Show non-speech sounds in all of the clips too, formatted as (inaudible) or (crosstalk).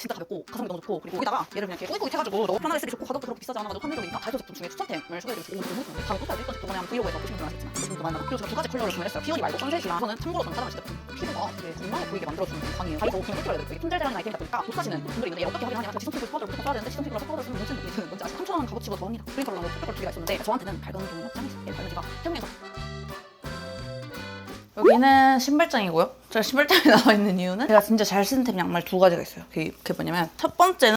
진짜 가볍고 가성비 너무 좋고 그리고 여기다가 얘를 그냥 이렇게 꾸깃꾸깃 해가지고 너무 편하게 쓰기 좋고 가격도 그렇게 비싸지 않아가지고 합리적이니까 다이소 제품 중에 추천템을 소개해드리고 너무 좋은데 또 사야 될 것도 그냥 브이로그에서 보시면 제품도 많이 나가 그리고 제가 두 가지 컬러를 구매했어요. 피어지 말고 선셋이랑 저는 참고로 저는 사랑하는 제품 피부가 되게 건강해 보이게 만들어주는 광이에요. 다이소 꿀꿀해야 돼 되게 품절되는 아이템이다 보니까 못 사시는 분들이 있는데 어떻게 확인하냐 제가 지성피부 파우더를 무조건 써야 되는데 지성피부라서 파우더 쓰면 무슨 느낌이 드는 건지 아시죠? 3,000원 값어치고 더합니다. 그러니까 나는 컬러 두 개가 있었는데 저한테는 밝은 제가 태국에서 여기는 신발장이고요. 제가 신발장에 (laughs) 나와 있는 이유는 제가 진짜 잘 쓰는 템 양말 두 가지가 있어요. 그게 그게 뭐냐면 첫 번째는 요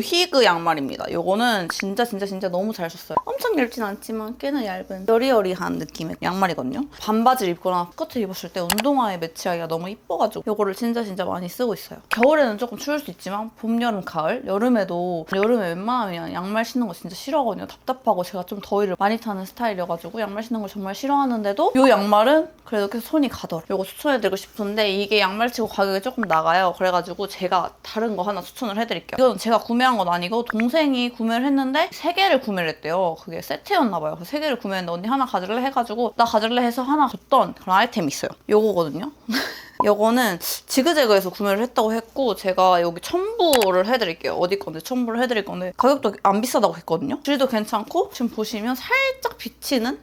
히그 양말입니다. 요거는 진짜 진짜 진짜 너무 잘 썼어요. 엄청 얇진 않지만 꽤나 얇은 여리여리한 느낌의 양말이거든요. 반바지를 입거나 스커트 입었을 때 운동화에 매치하기가 너무 이뻐가지고 요거를 진짜 진짜 많이 쓰고 있어요. 겨울에는 조금 추울 수 있지만 봄, 여름, 가을, 여름에도 여름에 웬만하면 양말 신는 거 진짜 싫어하거든요. 답답하고 제가 좀 더위를 많이 타는 스타일이어가지고 양말 신는 걸 정말 싫어하는데도 요 양말은 그래도 계속 손이 가더라. 요거 추천해드리고 싶은데 이게 양말 치고 가격이 조금 나가요. 그래가지고 제가 다른 거 하나 추천을 해드릴게요. 이건 제가 구매 한 건 아니고 동생이 구매를 했는데 세 개를 구매를 했대요. 그게 세트였나 봐요. 그래서 세 개를 구매했는데 언니 하나 가질래 해가지고 나 가질래 해서 하나 줬던 그런 아이템이 있어요. 요거거든요. (laughs) 요거는 지그재그에서 구매를 했다고 했고 제가 여기 첨부를 해드릴게요. 어디 건데 첨부를 해드릴 건데 가격도 안 비싸다고 했거든요. 질도 괜찮고 지금 보시면 살짝 비치는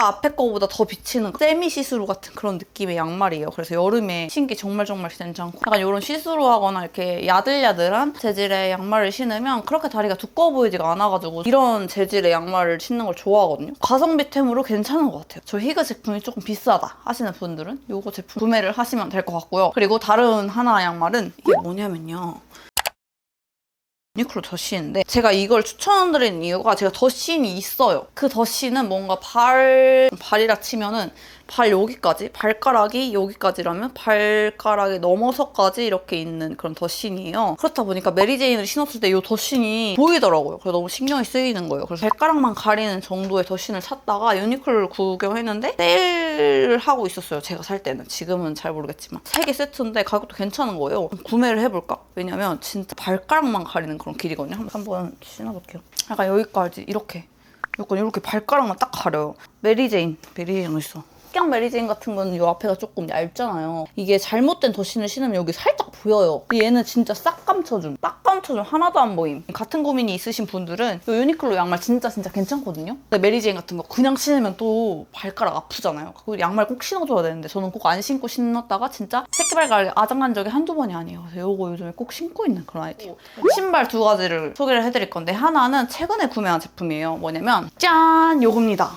아까 앞에 거보다 더 비치는 세미 시스루 같은 그런 느낌의 양말이에요. 그래서 여름에 신기 정말 정말 괜찮고 약간 이런 시스루 하거나 이렇게 야들야들한 재질의 양말을 신으면 그렇게 다리가 두꺼워 보이지가 않아가지고 이런 재질의 양말을 신는 걸 좋아하거든요. 가성비템으로 괜찮은 것 같아요. 저 히그 제품이 조금 비싸다 하시는 분들은 이거 제품 구매를 하시면 될 것 같고요. 그리고 다른 하나 양말은 이게 뭐냐면요. 유니클로 더쉬인데 제가 이걸 추천드리는 이유가 제가 더쉬이 있어요. 그 더쉬는 뭔가 발 발이라 치면은 발 여기까지 발가락이 여기까지라면 발가락이 넘어서까지 이렇게 있는 그런 더신이에요. 그렇다 보니까 메리제인을 신었을 때이 더신이 보이더라고요. 그래서 너무 신경이 쓰이는 거예요. 그래서 발가락만 가리는 정도의 더신을 샀다가 유니클로를 구경했는데 세일을 하고 있었어요. 제가 살 때는 지금은 잘 모르겠지만 세 개 세트인데 가격도 괜찮은 거예요. 구매를 해볼까? 왜냐면 진짜 발가락만 가리는 그런 길이거든요. 한번, 한번 신어볼게요. 약간 여기까지 이렇게 약간 이렇게 발가락만 딱 가려요. 메리제인 메리제인 어딨어? 흑양 메리제인 같은 거는 이 앞에가 조금 얇잖아요. 이게 잘못된 더신을 신으면 여기 살짝 보여요. 근데 얘는 진짜 싹 감춰줌. 딱 감춰줌. 하나도 안 보임. 같은 고민이 있으신 분들은 이 유니클로 양말 진짜 진짜 괜찮거든요. 근데 메리제인 같은 거 그냥 신으면 또 발가락 아프잖아요. 그 양말 꼭 신어줘야 되는데 저는 꼭 안 신고 신었다가 진짜 새끼 발가락이 아작난 적이 한두 번이 아니에요. 그래서 이거 요즘에 꼭 신고 있는 그런 아이템. 신발 두 가지를 소개를 해드릴 건데 하나는 최근에 구매한 제품이에요. 뭐냐면 짠! 요겁니다.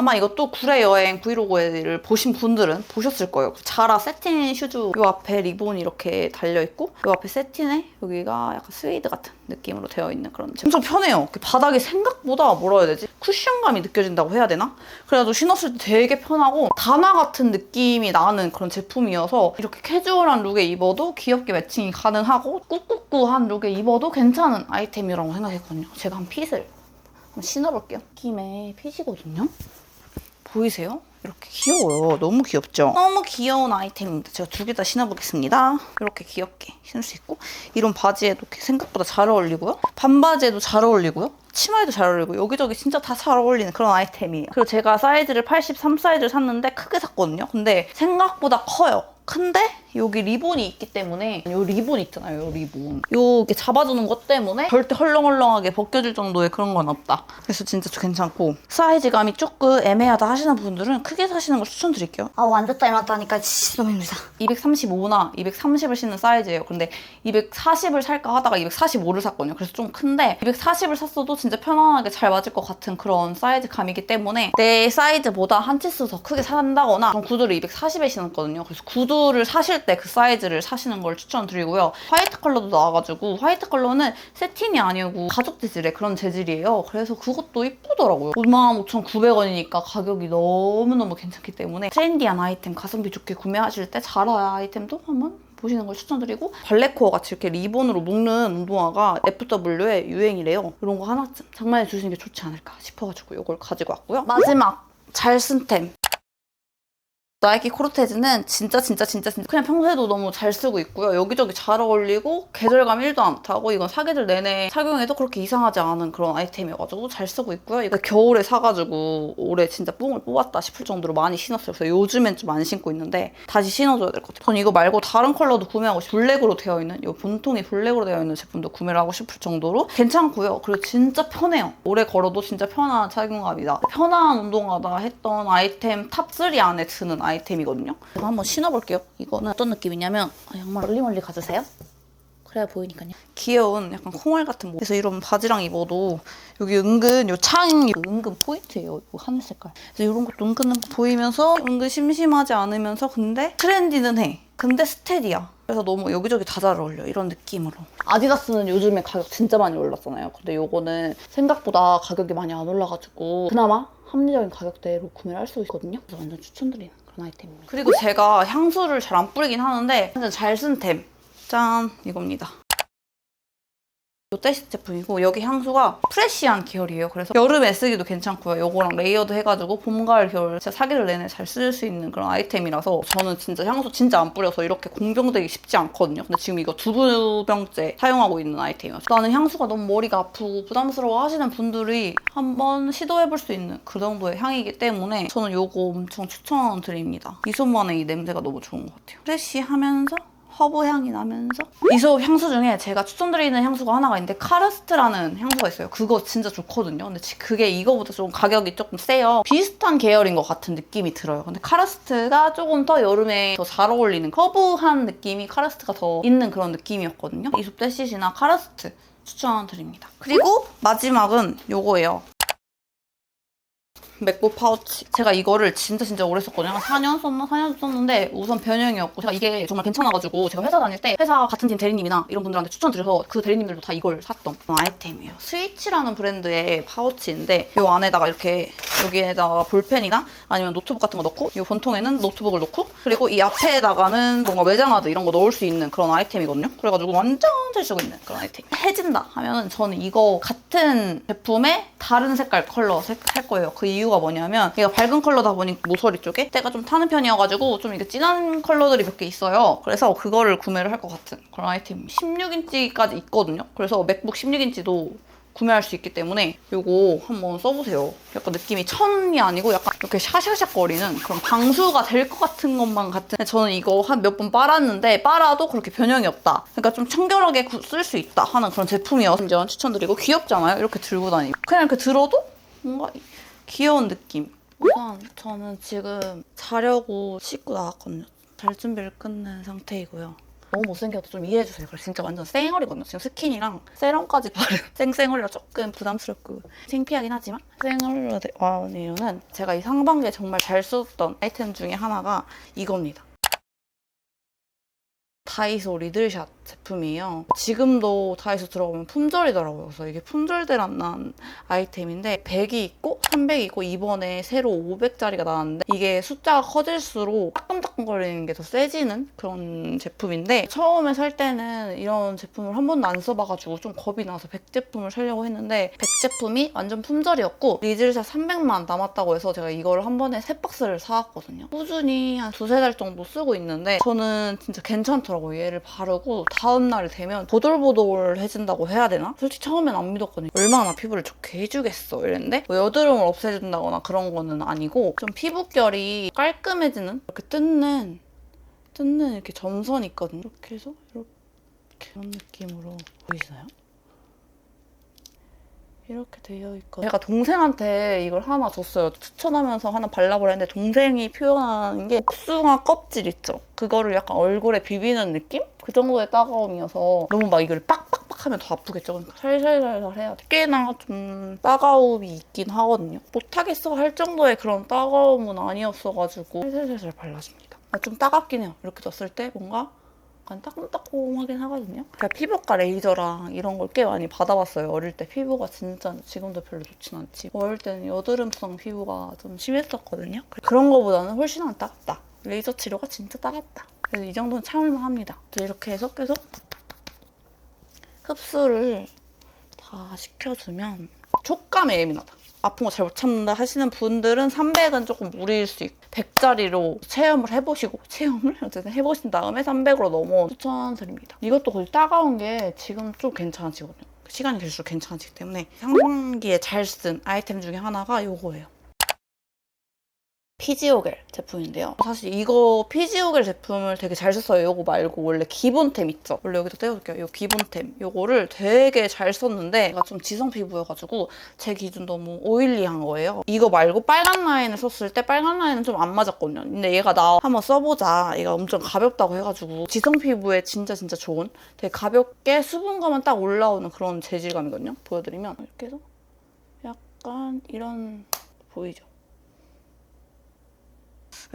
아마 이것도 구례 여행 브이로그를 보신 분들은 보셨을 거예요. 자라 세틴 슈즈 요 앞에 리본이 이렇게 달려있고 요 앞에 세틴에 여기가 약간 스웨이드 같은 느낌으로 되어 있는 그런 제품. 엄청 편해요. 그 바닥이 생각보다 뭐라 해야 되지? 쿠션감이 느껴진다고 해야 되나? 그래가지고 신었을 때 되게 편하고 단화 같은 느낌이 나는 그런 제품이어서 이렇게 캐주얼한 룩에 입어도 귀엽게 매칭이 가능하고 꾹꾹꾹한 룩에 입어도 괜찮은 아이템이라고 생각했거든요. 제가 한 핏을 신어볼게요. 느낌의 핏이거든요. 보이세요? 이렇게 귀여워요. 너무 귀엽죠? 너무 귀여운 아이템입니다. 제가 두 개 다 신어보겠습니다. 이렇게 귀엽게 신을 수 있고 이런 바지에도 생각보다 잘 어울리고요. 반바지에도 잘 어울리고요. 치마에도 잘 어울리고 여기저기 진짜 다 잘 어울리는 그런 아이템이에요. 그리고 제가 사이즈를 83 사이즈를 샀는데 크게 샀거든요. 근데 생각보다 커요. 근데 여기 리본이 있기 때문에 요 리본 있잖아요, 요 리본. 요게 잡아주는 것 때문에 절대 헐렁헐렁하게 벗겨질 정도의 그런 건 없다. 그래서 진짜 괜찮고 사이즈감이 조금 애매하다 하시는 분들은 크게 사시는 걸 추천드릴게요. 아 완전 닮았다니까 진짜 너무 힘들다 235나 230을 신는 사이즈예요. 근데 240을 살까 하다가 245를 샀거든요. 그래서 좀 큰데 240을 샀어도 진짜 편안하게 잘 맞을 것 같은 그런 사이즈감이기 때문에 내 사이즈보다 한 치수 더 크게 산다거나 전 구두를 240에 신었거든요. 그래서 구두 를 사실 때 그 사이즈를 사시는 걸 추천드리고요. 화이트 컬러도 나와가지고 화이트 컬러는 세틴이 아니고 가죽 재질의 그런 재질이에요. 그래서 그것도 이쁘더라고요. 55,900원이니까 가격이 너무너무 괜찮기 때문에 트렌디한 아이템 가성비 좋게 구매하실 때 자라 아이템도 한번 보시는 걸 추천드리고 발레코어 같이 이렇게 리본으로 묶는 운동화가 FW의 유행이래요. 이런 거 하나쯤 장만해 주시는 게 좋지 않을까 싶어가지고 이걸 가지고 왔고요. 마지막 잘 쓴 템. 나이키 코르테즈는 진짜 진짜 진짜 진짜 그냥 평소에도 너무 잘 쓰고 있고요. 여기저기 잘 어울리고 계절감 1도 안 타고 이건 사계절 내내 착용해도 그렇게 이상하지 않은 그런 아이템이어가지고 잘 쓰고 있고요. 이거 겨울에 사가지고 올해 진짜 뽕을 뽑았다 싶을 정도로 많이 신었어요. 그래서 요즘엔 좀 안 신고 있는데 다시 신어줘야 될 것 같아요. 전 이거 말고 다른 컬러도 구매하고 싶 블랙으로 되어 있는 이 본통이 블랙으로 되어 있는 제품도 구매를 하고 싶을 정도로 괜찮고요. 그리고 진짜 편해요. 오래 걸어도 진짜 편한 착용감이다. 편한 운동하다 했던 아이템 탑3 안에 드는 아이템 이거든요. 제가 한번 신어볼게요. 이거는 어떤 느낌이냐면 아, 양말 멀리 멀리 가주세요. 그래야 보이니까요. 귀여운 약간 콩알 같은 모. 그래서 이런 바지랑 입어도 여기 은근 요 창이 은근 포인트예요. 요 하늘 색깔. 그래서 이런 것도 은근 보이면서 은근 심심하지 않으면서 근데 트렌디는 해. 근데 스테디야. 그래서 너무 여기저기 다 잘 어울려 이런 느낌으로 아디다스는 요즘에 가격 진짜 많이 올랐잖아요 근데 요거는 생각보다 가격이 많이 안 올라가지고 그나마 합리적인 가격대로 구매를 할 수 있거든요 그래서 완전 추천드리는 아이템입니다. 그리고 제가 향수를 잘 안 뿌리긴 하는데 잘 쓴 템. 짠 이겁니다 롯데시 제품이고 여기 향수가 프레쉬한 계열이에요. 그래서 여름에 쓰기도 괜찮고요. 요거랑 레이어드 해가지고 봄, 가을, 겨울 진짜 사계절 내내 잘 쓸 수 있는 그런 아이템이라서 저는 진짜 향수 진짜 안 뿌려서 이렇게 공병되기 쉽지 않거든요. 근데 지금 이거 두 병째 사용하고 있는 아이템이에요. 나는 향수가 너무 머리가 아프고 부담스러워 하시는 분들이 한번 시도해볼 수 있는 그 정도의 향이기 때문에 저는 요거 엄청 추천드립니다. 이솜만의 이 냄새가 너무 좋은 것 같아요. 프레쉬하면서 허브 향이 나면서 이소 향수 중에 제가 추천드리는 향수가 하나가 있는데 카르스트라는 향수가 있어요. 그거 진짜 좋거든요. 근데 지- 그게 이거보다 좀 가격이 조금 세요. 비슷한 계열인 것 같은 느낌이 들어요. 근데 카르스트가 조금 더 여름에 더 잘 어울리는 허브한 느낌이 카르스트가 더 있는 그런 느낌이었거든요. 이솝 데시시나 카르스트 추천드립니다. 그리고 마지막은 요거예요. 맥북 파우치. 제가 이거를 진짜 진짜 오래 썼거든요. 한 4년 썼나? 4년 썼는데 우선 변형이었고 제가 이게 정말 괜찮아가지고 제가 회사 다닐 때 회사 같은 팀 대리님이나 이런 분들한테 추천드려서 그 대리님들도 다 이걸 샀던 아이템이에요. 스위치라는 브랜드의 파우치인데 이 안에다가 이렇게 여기에다가 볼펜이나 아니면 노트북 같은 거 넣고 이 본통에는 노트북을 넣고 그리고 이 앞에다가는 뭔가 외장하드 이런 거 넣을 수 있는 그런 아이템이거든요. 그래가지고 완전 잘 쓰고 있는 그런 아이템. 해진다 하면은 저는 이거 같은 제품의 다른 색깔 컬러 색- 살 거예요. 그 이유 가 뭐냐면 얘가 밝은 컬러다 보니 모서리 쪽에 때가 좀 타는 편이어가지고 좀 이게 진한 컬러들이 몇 개 있어요. 그래서 그거를 구매를 할 것 같은 그런 아이템. 16인치까지 있거든요. 그래서 맥북 16인치도 구매할 수 있기 때문에 이거 한번 써보세요. 약간 느낌이 천이 아니고 약간 이렇게 샤샤샥거리는 그런 방수가 될 것 같은 것만 같은. 저는 이거 한 몇 번 빨았는데 빨아도 그렇게 변형이 없다. 그러니까 좀 청결하게 쓸 수 있다 하는 그런 제품이어서 완전 추천드리고 귀엽잖아요. 이렇게 들고 다니고 그냥 이렇게 들어도 뭔가 귀여운 느낌. 우선 저는 지금 자려고 씻고 나왔거든요. 잘 준비를 끝낸 상태이고요. 너무 못생겨도 좀 이해해주세요. 그래서 진짜 완전 쌩얼이거든요. 지금 스킨이랑 세럼까지 바른 (laughs) 쌩쌩얼이라 조금 부담스럽고 창피하긴 하지만 쌩얼로 와온 이유는 제가 이 상반기에 정말 잘 썼던 아이템 중에 하나가 이겁니다. 다이소 리들샷 제품이에요. 지금도 다이소 들어가면 품절이더라고요. 그래서 이게 품절대란 난 아이템인데 100이 있고 300이 있고 이번에 새로 500짜리가 나왔는데 이게 숫자가 커질수록 따끔따끔거리는 게 더 세지는 그런 제품인데 처음에 살 때는 이런 제품을 한 번도 안 써봐가지고 좀 겁이 나서 100 제품을 사려고 했는데 100 제품이 완전 품절이었고 리들샷 300만 남았다고 해서 제가 이거를 한 번에 세 박스를 사왔거든요. 꾸준히 한 두세 달 정도 쓰고 있는데 저는 진짜 괜찮더라고요. 얘를 바르고 다음날이 되면 보들보들해진다고 해야 되나? 솔직히 처음엔 안 믿었거든요. 얼마나 피부를 좋게 해주겠어 이랬는데 뭐 여드름을 없애준다거나 그런 거는 아니고 좀 피부결이 깔끔해지는 이렇게 뜯는 뜯는 이렇게 점선이 있거든요. 이렇게 해서 이렇게 이런 느낌으로 보이시나요? 이렇게 되어 있거든요. 제가 동생한테 이걸 하나 줬어요. 추천하면서 하나 발라보라 했는데 동생이 표현하는 게 복숭아 껍질 있죠? 그거를 약간 얼굴에 비비는 느낌? 그 정도의 따가움이어서 너무 막 이걸 빡빡빡 하면 더 아프겠죠? 그러니까 살살살살 해야 돼. 꽤나 좀 따가움이 있긴 하거든요. 못하겠어 할 정도의 그런 따가움은 아니었어가지고 살살살살 발라줍니다. 아, 좀 따갑긴 해요. 이렇게 줬을 때 뭔가 약간 따끔따끔하긴 하거든요. 제가 피부과 레이저랑 이런 걸 꽤 많이 받아봤어요. 어릴 때 피부가 진짜 지금도 별로 좋진 않지. 어릴 때는 여드름성 피부가 좀 심했었거든요. 그런 거보다는 훨씬 안 따갑다. 레이저 치료가 진짜 따갑다. 그래서 이 정도는 참을만 합니다. 이렇게 해서 계속 흡수를 다 시켜주면 촉감에 예민하다. 아픈 거 잘 못 참는다 하시는 분들은 300은 조금 무리일 수 있고 100짜리로 체험을 해보시고 (laughs) 체험을 어쨌든 해보신 다음에 300으로 넘어 추천드립니다. 이것도 거의 따가운 게 지금 좀 괜찮아지거든요. 시간이 갈수록 괜찮아지기 때문에 상반기에 잘 쓴 아이템 중에 하나가 이거예요. 피지오겔 제품인데요. 사실 이거 피지오겔 제품을 되게 잘 썼어요. 이거 말고 원래 기본템 있죠? 원래 여기다 떼어줄게요. 이 기본템. 이거를 되게 잘 썼는데 제가 좀 지성 피부여가지고 제 기준 너무 오일리한 거예요. 이거 말고 빨간 라인을 썼을 때 빨간 라인은 좀 안 맞았거든요. 근데 얘가 나 한번 써보자. 얘가 엄청 가볍다고 해가지고 지성 피부에 진짜 진짜 좋은 되게 가볍게 수분감만 딱 올라오는 그런 재질감이거든요. 보여드리면 이렇게 해서 약간 이런 보이죠?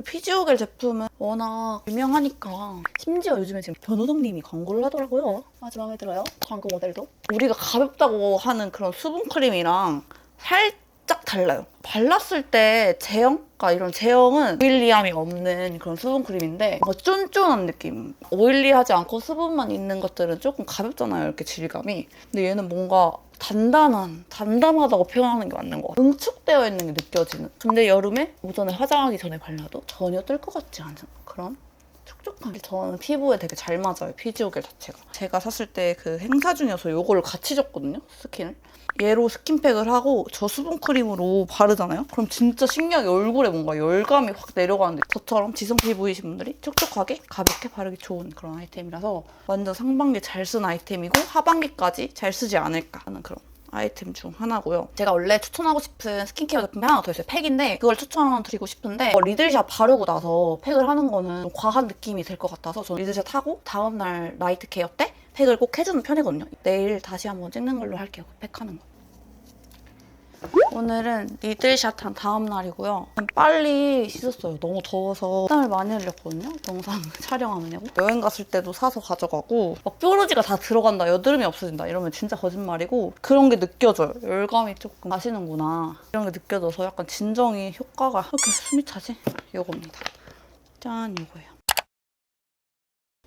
피지오겔 제품은 워낙 유명하니까 심지어 요즘에 지금 변호동님이 광고를 하더라고요. 아주 마음에 들어요. 광고 모델도. 우리가 가볍다고 하는 그런 수분 크림이랑 살짝 달라요. 발랐을 때 제형가 이런 제형은 오일리함이 없는 그런 수분 크림인데 뭔가 쫀쫀한 느낌. 오일리하지 않고 수분만 있는 것들은 조금 가볍잖아요. 이렇게 질감이. 근데 얘는 뭔가 단단한, 단단하다고 표현하는 게 맞는 것 같아요. 응축되어 있는 게 느껴지는. 근데 여름에 오전에 화장하기 전에 발라도 전혀 뜰 것 같지 않은 그런 촉촉함. 저는 피부에 되게 잘 맞아요. 피지오겔 자체가. 제가 샀을 때 그 행사 중이어서 요거를 같이 줬거든요. 스킨을. 얘로 스킨팩을 하고 저 수분 크림으로 바르잖아요? 그럼 진짜 신기하게 얼굴에 뭔가 열감이 확 내려가는데 저처럼 지성 피부이신 분들이 촉촉하게 가볍게 바르기 좋은 그런 아이템이라서 완전 상반기 잘 쓴 아이템이고 하반기까지 잘 쓰지 않을까 하는 그런 아이템 중 하나고요. 제가 원래 추천하고 싶은 스킨케어 제품이 하나 더 있어요. 팩인데 그걸 추천드리고 싶은데 어, 리들샷 바르고 나서 팩을 하는 거는 좀 과한 느낌이 들 것 같아서 저는 리들샷 하고 다음날 나이트 케어 때 팩을 꼭 해주는 편이거든요. 내일 다시 한번 찍는 걸로 할게요. 그 팩하는 거. 오늘은 리들샷 한 다음 날이고요. 빨리 씻었어요. 너무 더워서 땀을 많이 흘렸거든요. 영상 (laughs) 촬영하느냐고. 여행 갔을 때도 사서 가져가고 막 뾰루지가 다 들어간다, 여드름이 없어진다 이러면 진짜 거짓말이고 그런 게 느껴져요. 열감이 조금 가시는구나. 이런 게 느껴져서 약간 진정이 효과가 이렇게 숨이 차지? 이겁니다. 짠, 이거예요.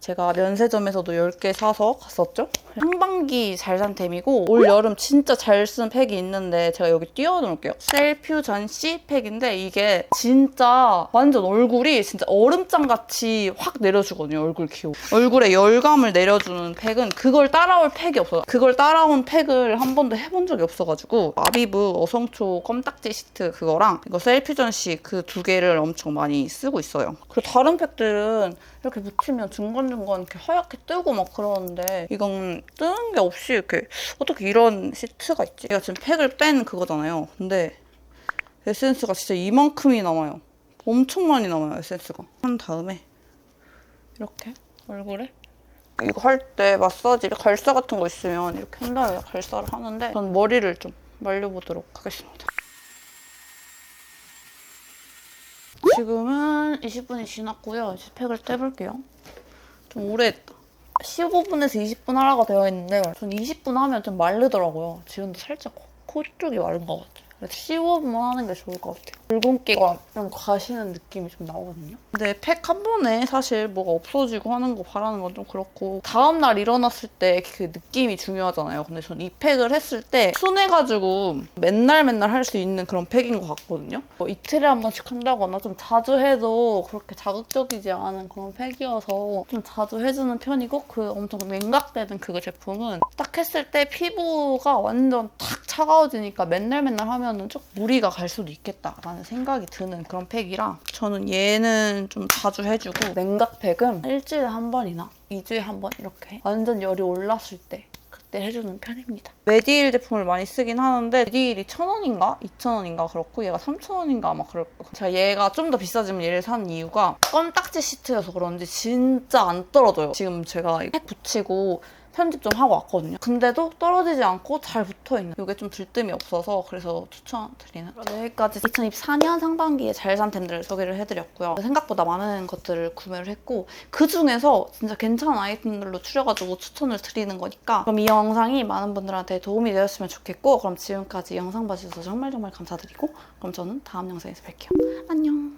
제가 면세점에서도 10개 사서 갔었죠? 상반기 잘 산 템이고 올 여름 진짜 잘 쓴 팩이 있는데 제가 여기 띄워놓을게요. 셀퓨전 C 팩인데 이게 진짜 완전 얼굴이 진짜 얼음장같이 확 내려주거든요. 얼굴 기호. 얼굴에 열감을 내려주는 팩은 그걸 따라올 팩이 없어요. 그걸 따라온 팩을 한 번도 해본 적이 없어가지고 아비브 어성초 껌딱지 시트 그거랑 이거 셀퓨전 C 그 두 개를 엄청 많이 쓰고 있어요. 그리고 다른 팩들은 이렇게 묻히면 중간 중간 이렇게 하얗게 뜨고 막 그러는데 이건 뜨는 게 없이 이렇게 어떻게 이런 시트가 있지? 제가 지금 팩을 뺀 그거잖아요. 근데 에센스가 진짜 이만큼이 남아요. 엄청 많이 남아요, 에센스가. 한 다음에 이렇게 얼굴에 이거 할 때 마사지 갈사 같은 거 있으면 이렇게 한 다음에 갈사를 하는데 전 머리를 좀 말려보도록 하겠습니다. 지금은 20분이 지났고요. 이제 팩을 떼볼게요. 좀 오래 했다. 15분에서 20분 하라고 되어 있는데 전 20분 하면 좀 마르더라고요. 지금도 살짝 코, 코 쪽이 마른 것 같아요. 그래서 15분만 하는 게 좋을 것 같아요. 붉은기가 좀 가시는 느낌이 좀 나거든요. 근데 팩 한 번에 사실 뭐가 없어지고 하는 거 바라는 건 좀 그렇고 다음날 일어났을 때 그 느낌이 중요하잖아요. 근데 전이 팩을 했을 때 순해가지고 맨날 맨날 할 수 있는 그런 팩인 것 같거든요. 뭐 이틀에 한 번씩 한다거나 좀 자주 해도 그렇게 자극적이지 않은 그런 팩이어서 좀 자주 해주는 편이고 그 엄청 냉각되는 그 제품은 딱 했을 때 피부가 완전 탁 차가워지니까 맨날 맨날 하면은 좀 무리가 갈 수도 있겠다라는 생각이 드는 그런 팩이라 저는 얘는 좀 자주 해주고 냉각팩은 일주일에 한 번이나 2주에 한 번 이렇게 완전 열이 올랐을 때 그때 해주는 편입니다. 메디힐 제품을 많이 쓰긴 하는데 메디힐이 1,000원인가? 2,000원인가 그렇고 얘가 3,000원인가 아마 그럴 거예요. 제가 얘가 좀 더 비싸지면 얘를 산 이유가 껌딱지 시트여서 그런지 진짜 안 떨어져요. 지금 제가 팩 붙이고 편집 좀 하고 왔거든요. 근데도 떨어지지 않고 잘 붙어있는 이게 좀 들뜸이 없어서 그래서 추천드리는 여기까지 2024년 상반기에 잘 산 템들을 소개를 해드렸고요. 생각보다 많은 것들을 구매를 했고 그중에서 진짜 괜찮은 아이템들로 추려가지고 추천을 드리는 거니까 그럼 이 영상이 많은 분들한테 도움이 되었으면 좋겠고 그럼 지금까지 영상 봐주셔서 정말 정말 감사드리고 그럼 저는 다음 영상에서 뵐게요. 안녕